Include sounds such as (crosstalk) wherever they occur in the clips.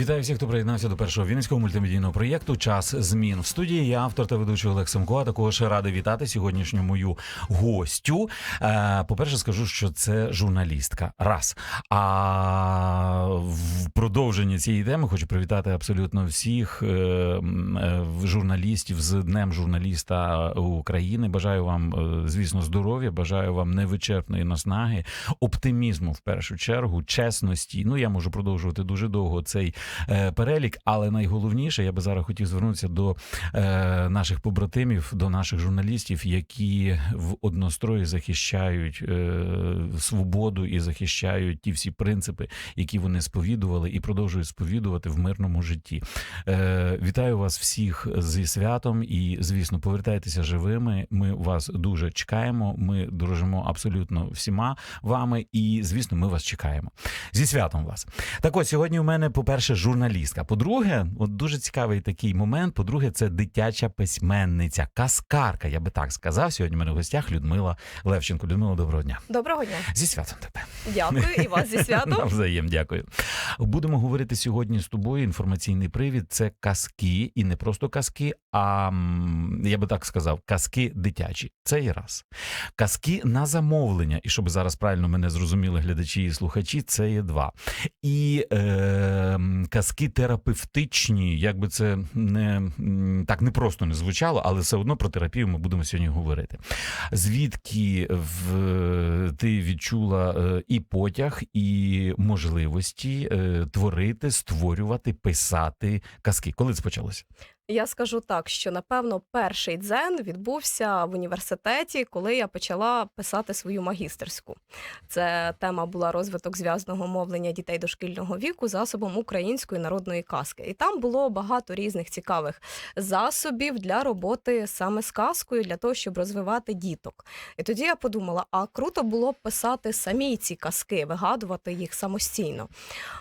Вітаю всіх, хто приєднався до першого вінницького мультимедійного проєкту Час змін в студії. Я автор та ведучий Олег Семко. А також радий вітати сьогоднішню мою гостю. Е, По-перше, скажу, що це журналістка. Раз. А в продовженні цієї теми хочу привітати абсолютно всіх е, е, журналістів з Днем журналіста України. Бажаю вам, звісно, здоров'я, бажаю вам невичерпної наснаги, оптимізму в першу чергу, чесності. Ну я можу продовжувати дуже довго цей перелік, але найголовніше, я би зараз хотів звернутися до е, наших побратимів, до наших журналістів, які в однострої захищають е, свободу і захищають ті всі принципи, які вони сповідували і продовжують сповідувати в мирному житті. Е, вітаю вас всіх зі святом і, звісно, повертайтеся живими. Ми вас дуже чекаємо. Ми дружимо абсолютно всіма вами, і звісно, ми вас чекаємо. Зі святом вас. Так от сьогодні у мене, по-перше, журналістка. По-друге, от дуже цікавий такий момент. По-друге, це дитяча письменниця, каскарка. Я би так сказав. Сьогодні у мене в гостях Людмила Левченко. Людмила, доброго дня. Доброго дня. Зі святом тебе. Дякую і вас зі (laughs) святом. Навзаєм, дякую. Будемо говорити сьогодні з тобою. Інформаційний привід це казки, і не просто казки, а я би так сказав, казки дитячі. Це і раз. Казки на замовлення. І щоб зараз правильно мене зрозуміли глядачі і слухачі, це є два. І е, казки терапевтичні, як би це не так не просто не звучало, але все одно про терапію ми будемо сьогодні говорити. Звідки в ти відчула е, і потяг, і можливості е, творити, створювати, писати казки? Коли це почалося? Я скажу так, що напевно перший дзен відбувся в університеті, коли я почала писати свою магістерську. Це тема була розвиток зв'язного мовлення дітей дошкільного віку засобом української народної казки. І там було багато різних цікавих засобів для роботи саме з казкою, для того, щоб розвивати діток. І тоді я подумала: а круто було б писати самі ці казки, вигадувати їх самостійно.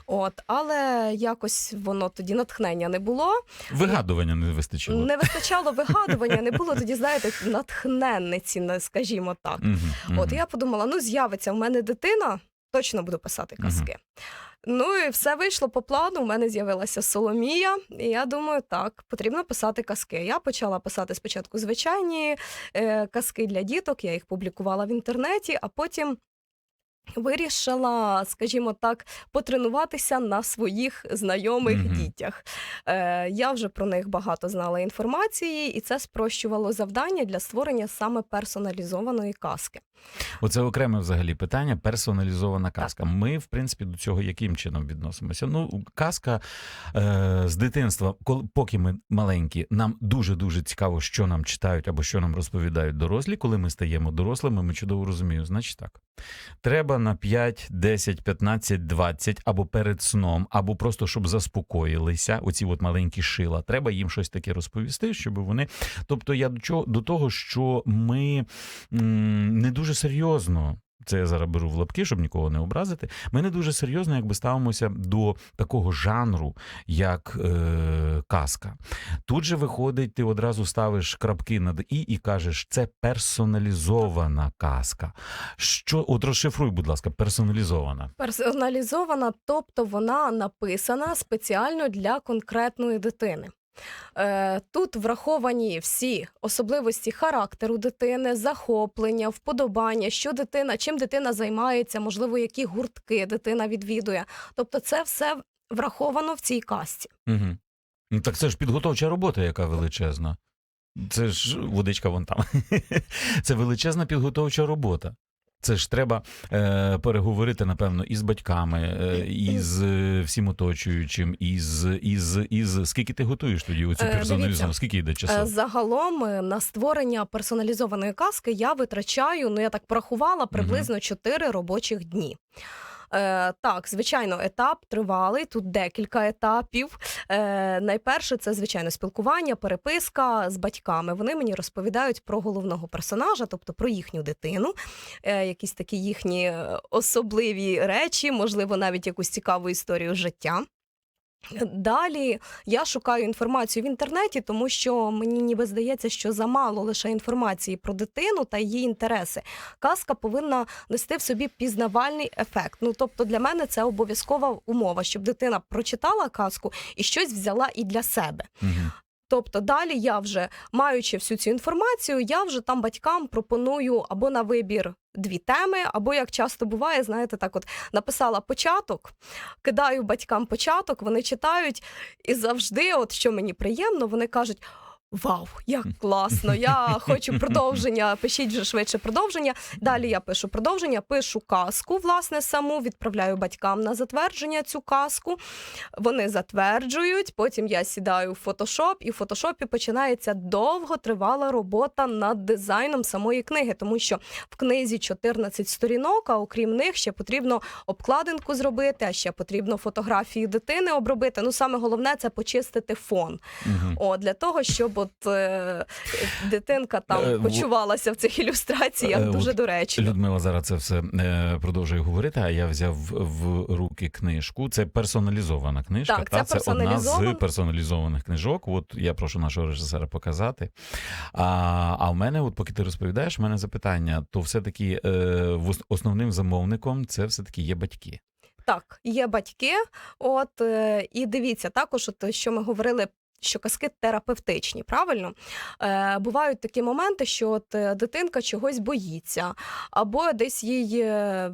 От, але якось воно тоді натхнення не було. Вигадування не вистачило. Не вистачало вигадування, не було тоді, знаєте, натхненниці, не- скажімо так. Мгм, мгм. От я подумала: ну з'явиться в мене дитина, точно буду писати казки. Ну і все вийшло по плану. У мене з'явилася Соломія, і я думаю, так, потрібно писати казки. Я почала писати спочатку звичайні е, казки для діток, я їх публікувала в інтернеті, а потім. Вирішила, скажімо так, потренуватися на своїх знайомих Мгм. дітях. Е, я вже про них багато знала інформації, і це спрощувало завдання для створення саме персоналізованої казки. Оце окреме взагалі питання. Персоналізована казка. Ми, в принципі, до цього яким чином відносимося? Ну, казка е, з дитинства, коли поки ми маленькі, нам дуже дуже цікаво, що нам читають або що нам розповідають дорослі. Коли ми стаємо дорослими, ми чудово розуміємо, значить так. Треба на 5, 10, 15, 20 або перед сном, або просто щоб заспокоїлися. Оці от маленькі шила. Треба їм щось таке розповісти, щоб вони. Тобто, я до чого до того, що ми м, не дуже серйозно. Це я зараз беру в лапки, щоб нікого не образити. Ми не дуже серйозно, якби ставимося до такого жанру, як е, казка. Тут же виходить, ти одразу ставиш крапки над і і кажеш, це персоналізована казка. Що от розшифруй, будь ласка, персоналізована. Персоналізована, тобто вона написана спеціально для конкретної дитини. Е, Тут враховані всі особливості характеру дитини, захоплення, вподобання, що дитина, чим дитина займається, можливо, які гуртки дитина відвідує. Тобто, це все враховано в цій казці. Угу. Так це ж підготовча робота, яка величезна. Це ж водичка вон там. (laughs) Це величезна підготовча робота. Це ж треба е, переговорити, напевно, і з батьками, е, і з е, всім оточуючим, і з, і з, і з... Скільки ти готуєш тоді оцю Е, персоналізовану? дивіться, Скільки йде Е, часу? Загалом е, на створення персоналізованої казки я витрачаю, ну я так порахувала, приблизно 4 робочих дні. Е, так, звичайно, етап тривалий. Тут декілька етапів. Е, найперше це звичайно спілкування, переписка з батьками. Вони мені розповідають про головного персонажа, тобто про їхню дитину, е, якісь такі їхні е, особливі речі, можливо, навіть якусь цікаву історію життя. Далі я шукаю інформацію в інтернеті, тому що мені ніби здається, що замало лише інформації про дитину та її інтереси. Казка повинна нести в собі пізнавальний ефект. Ну тобто для мене це обов'язкова умова, щоб дитина прочитала казку і щось взяла і для себе. Мгм. Тобто далі я вже маючи всю цю інформацію, я вже там батькам пропоную або на вибір дві теми, або як часто буває, знаєте, так от написала початок, кидаю батькам початок, вони читають, і завжди, от що мені приємно, вони кажуть. Вау, як класно! Я (laughs) хочу продовження. Пишіть вже швидше продовження. Далі я пишу продовження, пишу казку, власне, саму відправляю батькам на затвердження цю казку. Вони затверджують. Потім я сідаю в фотошоп, і в фотошопі починається довготривала робота над дизайном самої книги, тому що в книзі 14 сторінок, а окрім них ще потрібно обкладинку зробити, а ще потрібно фотографії дитини обробити. Ну саме головне це почистити фон. Мгм. О, для того, щоб от е, дитинка там Е, почувалася в цих ілюстраціях, Е, дуже от доречно. Людмила зараз це все е, продовжує говорити. А я взяв в руки книжку. Це персоналізована книжка. Так, та, це це одна з персоналізованих книжок. От я прошу нашого режисера показати. А, а в мене, от поки ти розповідаєш, в мене запитання: то все-таки е, основним замовником це все-таки є батьки. Так, є батьки. От е, і дивіться, також, от що ми говорили. Що казки терапевтичні, правильно? Е, бувають такі моменти, що от е, дитинка чогось боїться, або десь їй е,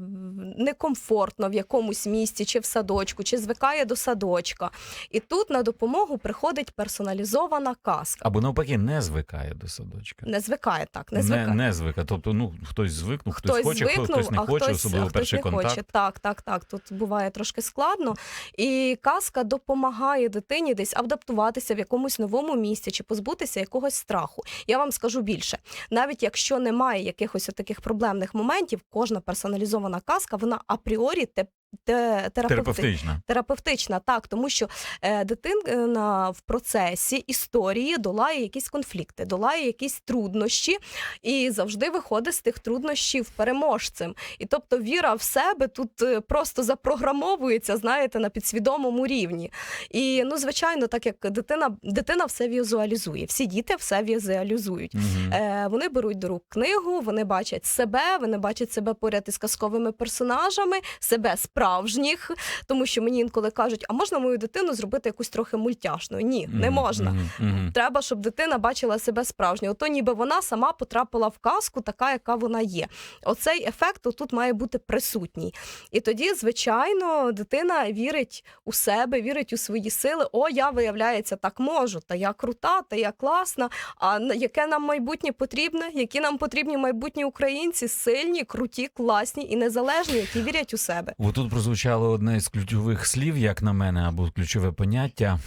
некомфортно в якомусь місці, чи в садочку, чи звикає до садочка. І тут на допомогу приходить персоналізована казка. Або навпаки, не звикає до садочка. Не звикає так, не Не, звикає. не звикає. Тобто, ну хтось звикнув, хтось, хоче, звикнув, хтось не а хоче, хтось, особливо а хтось перший не контакт. Хоче. Так, так, так. Тут буває трошки складно. І казка допомагає дитині десь адаптуватися в якомусь новому місці чи позбутися якогось страху. Я вам скажу більше, навіть якщо немає якихось таких проблемних моментів, кожна персоналізована казка, вона апріорі те, терапевти- Терапевтична. терапевтична, так, тому що е, дитина в процесі історії долає якісь конфлікти, долає якісь труднощі і завжди виходить з тих труднощів переможцем. І тобто віра в себе тут е, просто запрограмовується, знаєте, на підсвідомому рівні. І ну, звичайно, так як дитина, дитина все візуалізує, всі діти все візуалізують. Мгм. Е, вони беруть до рук книгу, вони бачать себе, вони бачать себе поряд із казковими персонажами, себе справжніх. Тому що мені інколи кажуть, а можна мою дитину зробити якусь трохи мультяшною? Ні, не можна. мгм, мгм. Треба, щоб дитина бачила себе справжньою. Ото ніби вона сама потрапила в казку, така, яка вона є. Оцей ефект тут має бути присутній. І тоді, звичайно, дитина вірить у себе, вірить у свої сили. О, я виявляється, так можу. Та я крута, та я класна. А яке нам майбутнє потрібне? Які нам потрібні майбутні українці? Сильні, круті, класні і незалежні, які вірять у себе. От тут прозвучало одне з ключових слів, як на мене, або ключове поняття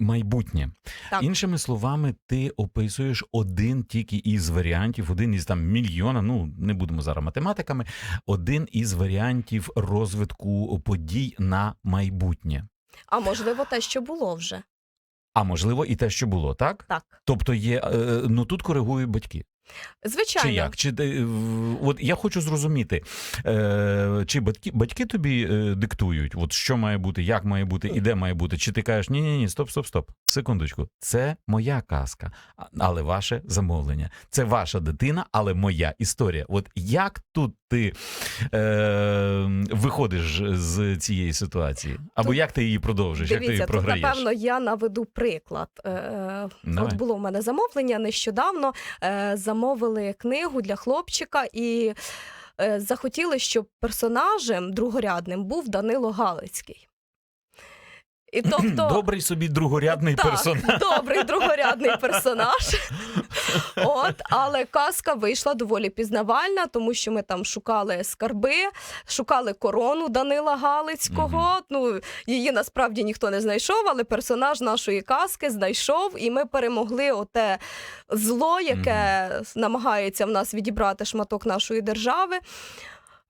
майбутнє. Так. Іншими словами, ти описуєш один тільки із варіантів, один із там мільйона. Ну не будемо зараз математиками. Один із варіантів розвитку подій на майбутнє. А можливо, те, що було вже. А можливо, і те, що було, так? Так. Тобто є, е, ну тут коригують батьки. Звичайно. Чи як? Чи е, от я хочу зрозуміти, е, чи батьки, батьки тобі е, диктують, от що має бути, як має бути і де має бути? Чи ти кажеш, ні, ні, ні, стоп, стоп, стоп. Секундочку, це моя казка, але ваше замовлення. Це ваша дитина, але моя історія. От як тут ти е, виходиш з цієї ситуації? Або Тут- як ти її продовжиш, як ти її Дивіться, тут, напевно, я наведу приклад. Е. От було в мене замовлення нещодавно. е, Замовили книгу для хлопчика і е, захотіли, щоб персонажем другорядним був Данило Галицький. І (clears throat) тобто, Добрий собі другорядний так, персонаж. добрий другорядний персонаж. (laughs) От, але казка вийшла доволі пізнавальна, тому що ми там шукали скарби, шукали корону Данила Галицького. Ну її насправді ніхто не знайшов, але персонаж нашої казки знайшов, і ми перемогли оте зло, яке намагається в нас відібрати шматок нашої держави.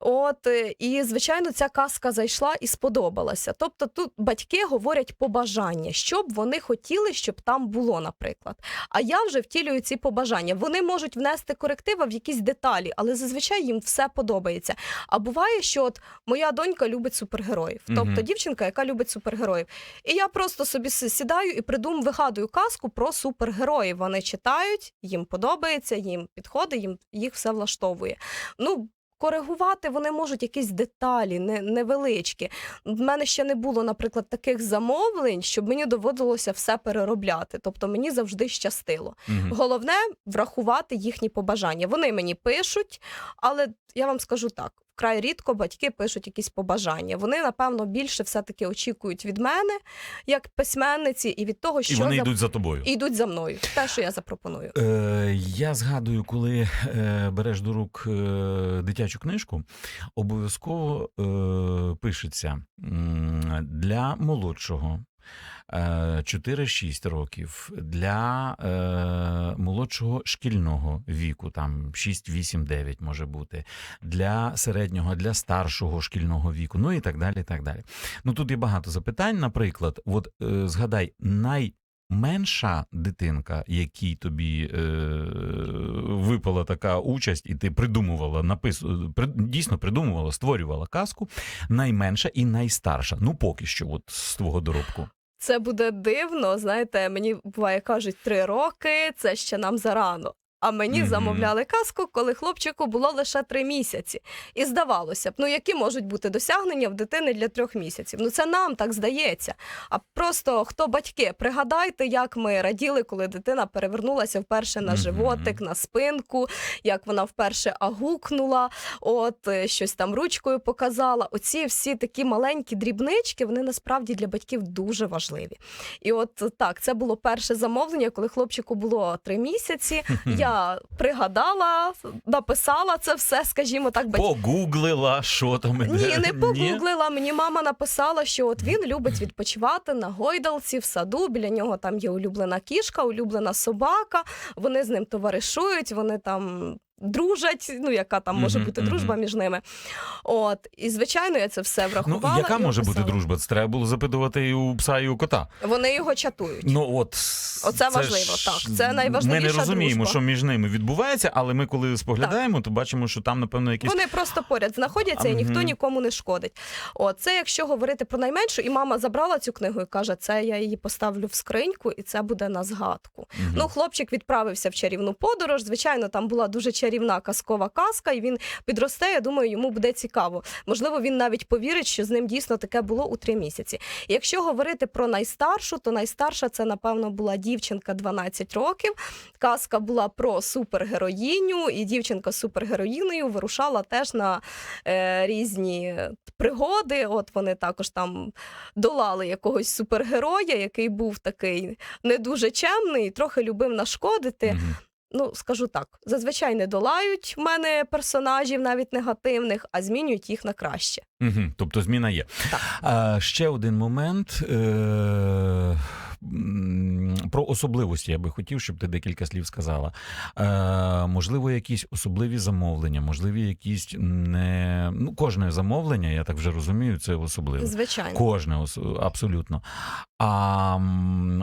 От е, і звичайно, ця казка зайшла і сподобалася. Тобто, тут батьки говорять побажання, що б вони хотіли, щоб там було, наприклад. А я вже втілюю ці побажання. Вони можуть внести корективи в якісь деталі, але зазвичай їм все подобається. А буває, що от моя донька любить супергероїв, тобто Мгм. дівчинка, яка любить супергероїв. І я просто собі сідаю і придум, вигадую казку про супергероїв. Вони читають, їм подобається, їм підходить, їм їх все влаштовує. Ну. Коригувати вони можуть якісь деталі, не, невеличкі. В мене ще не було, наприклад, таких замовлень, щоб мені доводилося все переробляти. Тобто мені завжди щастило. Угу. Головне врахувати їхні побажання. Вони мені пишуть, але я вам скажу так: вкрай рідко батьки пишуть якісь побажання. Вони, напевно, більше все-таки очікують від мене, як письменниці, і від того, І що вони за... йдуть за тобою. і йдуть за мною. Те, що я запропоную. Е, я згадую, коли е, береш до рук е, дитячу книжку, обов'язково е, пишеться для молодшого. Е, 4-6 років для е, молодшого шкільного віку, там 6, 8, 9 може бути, для середнього, для старшого шкільного віку, ну і так далі. так далі. Ну тут є багато запитань. Наприклад, от е, згадай, най менша дитинка, якій тобі е, випала така участь, і ти придумувала, напис... при... дійсно придумувала, створювала казку, найменша і найстарша. Ну, поки що, от з твого доробку. Це буде дивно. Знаєте, мені буває кажуть три роки, це ще нам зарано. А мені Мгм. замовляли казку, коли хлопчику було лише три місяці. І здавалося б, ну які можуть бути досягнення в дитини для трьох місяців? Ну це нам так здається. А просто хто батьки, пригадайте, як ми раділи, коли дитина перевернулася вперше на Мгм. животик, на спинку, як вона вперше агукнула, от е, щось там ручкою показала. Оці всі такі маленькі дрібнички, вони насправді для батьків дуже важливі. І от так, це було перше замовлення, коли хлопчику було три місяці. Я (laughs) пригадала, написала це все, скажімо так, батькам. Погуглила, що там. Ні, не погуглила. Мені мама написала, що от він любить відпочивати на гойдалці в саду. Біля нього там є улюблена кішка, улюблена собака. Вони з ним товаришують, вони там. Дружать, ну яка там може бути дружба між ними. От, і звичайно, я це все Ну, яка може бути дружба? Це треба було запитувати і у пса, і у кота. Вони його чатують. Ну от Оце важливо, так. Це найважливіша Ми не розуміємо, що між ними відбувається, але ми коли споглядаємо, то бачимо, що там, напевно, якісь Вони просто поряд знаходяться, і ніхто нікому не шкодить. О, це якщо говорити про найменшу, і мама забрала цю книгу і каже, це я її поставлю в скриньку, і це буде на згадку. Ну, хлопчик відправився в чарівну подорож. Звичайно, там була дуже чарівна казкова казка, і він підросте. Я думаю, йому буде цікаво. Можливо, він навіть повірить, що з ним дійсно таке було у три місяці. Якщо говорити про найстаршу, то найстарша це, напевно, була дівчинка 12 років. Казка була про супергероїню, і дівчинка супергероїною вирушала теж на е, різні пригоди. От вони також там долали якогось супергероя, який був такий не дуже чемний, трохи любив нашкодити. Ну, скажу так, зазвичай не долають в мене персонажів, навіть негативних, а змінюють їх на краще. Угу, Тобто зміна є. Так. А, ще один момент. Е- Про особливості я би хотів, щоб ти декілька слів сказала. Е, можливо, якісь особливі замовлення, можливі якісь не ну, кожне замовлення, я так вже розумію, це особливе. Звичайно. Кожне абсолютно. А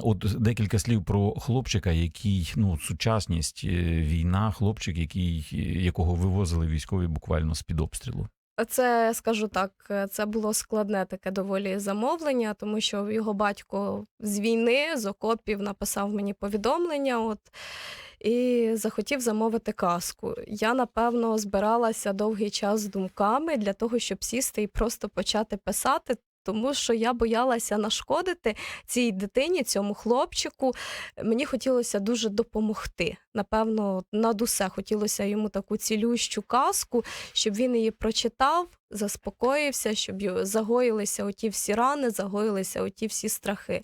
от декілька слів про хлопчика, який ну сучасність, е, війна, хлопчик, який якого вивозили військові буквально з під обстрілу. Це скажу так, це було складне таке доволі замовлення, тому що його батько з війни, з окопів написав мені повідомлення. От і захотів замовити казку. Я напевно збиралася довгий час з думками для того, щоб сісти і просто почати писати. Тому що я боялася нашкодити цій дитині, цьому хлопчику. Мені хотілося дуже допомогти. Напевно, над усе хотілося йому таку цілющу казку, щоб він її прочитав, заспокоївся, щоб загоїлися оті всі рани, загоїлися оті всі страхи.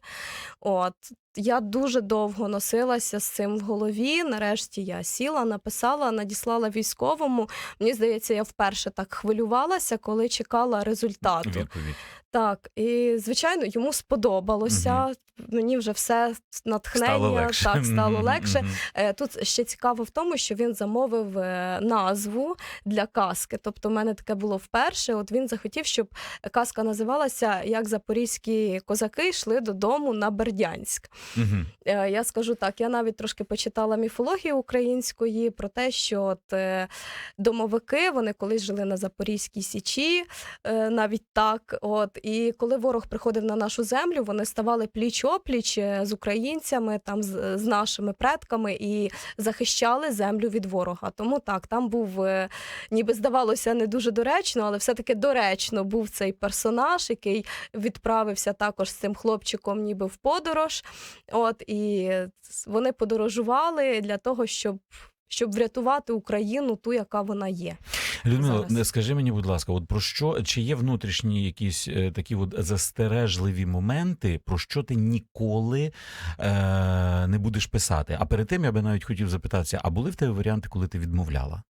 От я дуже довго носилася з цим в голові. Нарешті я сіла, написала, надіслала військовому. Мені здається, я вперше так хвилювалася, коли чекала результату. Відповідь. Так, і звичайно, йому сподобалося. Мені вже все натхнення Стало легше. так стало легше. Е, Тут ще цікаво в тому, що він замовив е, назву для казки. Тобто, в мене таке було вперше. От він захотів, щоб казка називалася Як запорізькі козаки йшли додому на Бердянськ. Е, Я скажу так, я навіть трошки почитала міфологію української про те, що от е, домовики вони колись жили на Запорізькій Січі, е, навіть так. От і коли ворог приходив на нашу землю, вони ставали пліч опліч з українцями, там з, нашими предками і захищали землю від ворога. Тому так, там був ніби здавалося не дуже доречно, але все-таки доречно був цей персонаж, який відправився також з цим хлопчиком, ніби в подорож. От і вони подорожували для того, щоб. Щоб врятувати Україну, ту, яка вона є. Людмило, зараз. скажи мені, будь ласка, от про що чи є внутрішні якісь е, такі от застережливі моменти, про що ти ніколи е, не будеш писати? А перед тим я би навіть хотів запитатися: а були в тебе варіанти, коли ти відмовляла?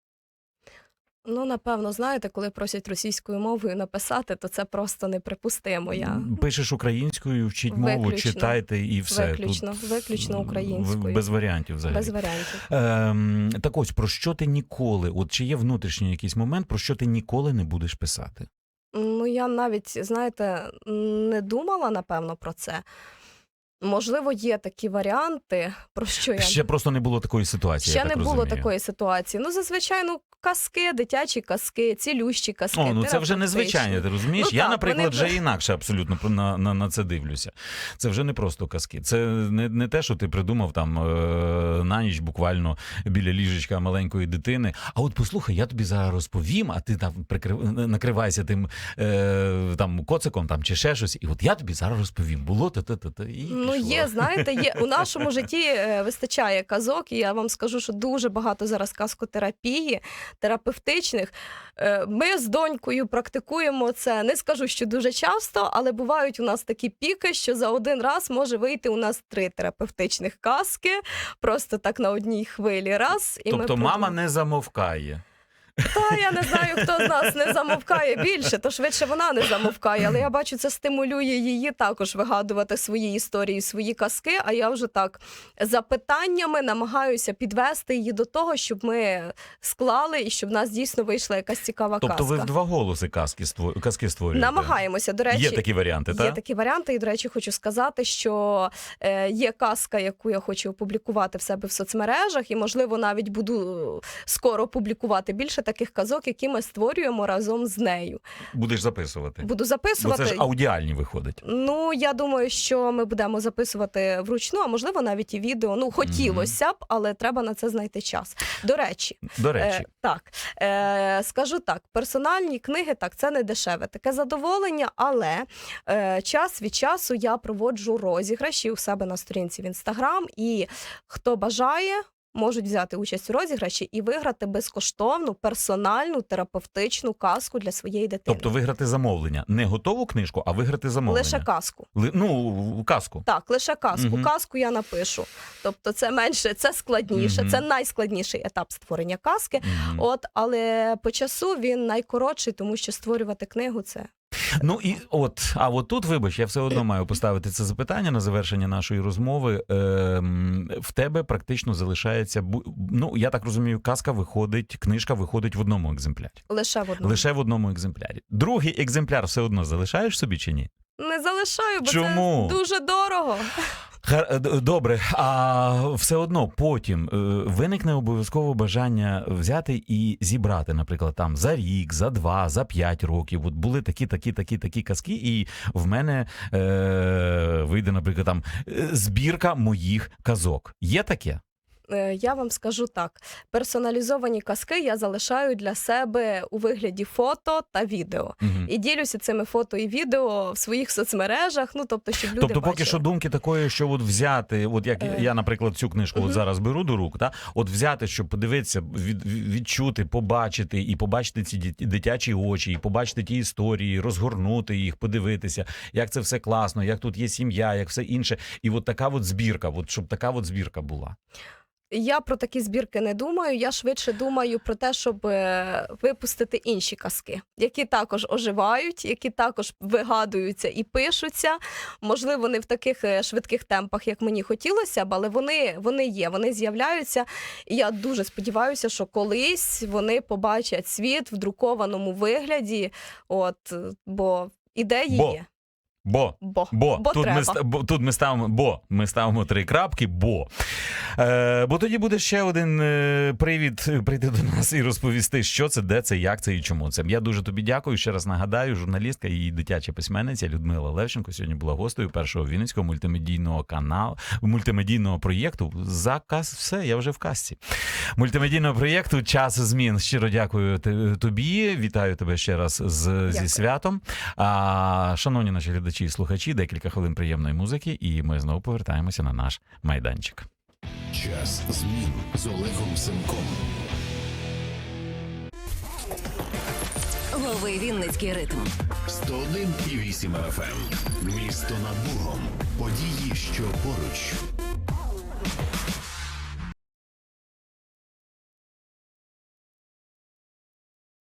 Ну, напевно, знаєте, коли просять російською мовою написати, то це просто неприпустимо. Я Пишеш українською, вчіть мову, Виключно. читайте і все. виключно, виключно українською, Без варіантів взагалі. без варіантів. Ем, так ось про що ти ніколи? От чи є внутрішній якийсь момент, про що ти ніколи не будеш писати? Ну, я навіть, знаєте, не думала, напевно, про це. Можливо, є такі варіанти, про що я Ще просто не було такої ситуації. Ще я не так було такої ситуації. Ну, зазвичай, ну, казки, дитячі казки, цілющі казки. О, ну це вже незвичайне, ти розумієш? Ну, я, так, наприклад, вони вже інакше абсолютно на, на, на це дивлюся. Це вже не просто казки. Це не, не те, що ти придумав там е, на ніч буквально біля ліжечка маленької дитини. А от послухай, я тобі зараз розповім, а ти там прикрив, накривайся тим е, там коциком там, чи ще щось. І от я тобі зараз розповім. Було то, то, то і Ну, є, знаєте, є у (laughs) нашому житті е, вистачає казок, і я вам скажу, що дуже багато зараз казкотерапії, терапевтичних. Е, Ми з донькою практикуємо це. Не скажу, що дуже часто, але бувають у нас такі піки, що за один раз може вийти у нас три терапевтичних казки, просто так на одній хвилі. Раз і ми Тобто мама не замовкає. Та я не знаю, хто з нас не замовкає більше, то швидше вона не замовкає. Але я бачу, це стимулює її також вигадувати свої історії, свої казки. А я вже так запитаннями намагаюся підвести її до того, щоб ми склали і щоб в нас дійсно вийшла якась цікава Тобто ви в два голоси казки, казки створюєте? Намагаємося. До речі, Є такі варіанти, Є такі варіанти, і до речі, хочу сказати, що е, є казка, яку я хочу опублікувати в себе в соцмережах, і можливо навіть буду е, скоро публікувати більше таких казок, які ми створюємо разом з нею. Будеш записувати. Буду Бо записувати. це ж аудіальні виходить. Ну, я думаю, що ми будемо записувати вручну, а можливо навіть і відео. Ну, хотілося б, але треба на це знайти час. До речі, До речі, Е, так, е, скажу так: персональні книги, так, це не дешеве таке задоволення, але е, час від часу я проводжу розіграші у себе на сторінці в інстаграм. І хто бажає, можуть взяти участь у розіграші і виграти безкоштовну персональну терапевтичну казку для своєї дитини. тобто виграти замовлення. Не готову книжку, а виграти замовлення. Лише казку. Ли- Ну, казку. Так, лише казку. Мгм. Казку я напишу. Тобто, це менше, це складніше, Мгм. це найскладніший етап створення казки. Мгм. От, але по часу він найкоротший, тому що створювати книгу це Ну і от, а от тут, вибач, я все одно маю поставити це запитання на завершення нашої розмови. Ем, в тебе практично залишається ну, я так розумію, казка виходить, книжка виходить в одному екземплярі. лише в одному. Лише в одному екземплярі. Другий екземпляр все одно залишаєш собі чи ні? Не залишаю, бо Чому? це дуже дорого. Е, Добре, а все одно потім е, виникне обов'язково бажання взяти і зібрати, наприклад, там за рік, за два, за п'ять років. От були такі, такі, такі, такі казки, і в мене е, вийде, наприклад, там е, збірка моїх казок. Є таке? Е, Я вам скажу так: персоналізовані казки я залишаю для себе у вигляді фото та відео. Мгм. І ділюся цими фото і відео в своїх соцмережах. Ну тобто, щоб люди Тобто, поки бачили. що думки такої, що от взяти, от як Е. я, наприклад, цю книжку от зараз беру до рук, та от взяти, щоб подивитися, від, від- відчути, побачити і побачити ці дит- дитячі очі, і побачити ті історії, розгорнути їх, подивитися, як це все класно, як тут є сім'я, як все інше. І от така от збірка, от щоб така от збірка була. Я про такі збірки не думаю. Я швидше думаю про те, щоб е, випустити інші казки, які також оживають, які також вигадуються і пишуться. Можливо, не в таких е, швидких темпах, як мені хотілося б, але вони, вони є, вони з'являються. І я дуже сподіваюся, що колись вони побачать світ в друкованому вигляді. От, бо ідеї Бо. є. Бо Бо, Бо, бо тут, треба. ми, бо тут ми ставимо бо ми ставимо три крапки, бо. Е, бо тоді буде ще один е, привід прийти до нас і розповісти, що це, де це, як це і чому це. Я дуже тобі дякую. Ще раз нагадаю, журналістка і дитяча письменниця Людмила Левченко сьогодні була гостею першого вінницького мультимедійного каналу, мультимедійного проєкту. Заказ все, я вже в касці. Мультимедійного проєкту Час змін. Щиро дякую тобі. Вітаю тебе ще раз з, зі святом. А, шановні наші глядачі і слухачі, декілька хвилин приємної музики, і ми знову повертаємося на наш майданчик. Час змін з Олегом Семком. Лови Вінницький ритм. 101,8 FM. Місто над Бугом. Події, що поруч.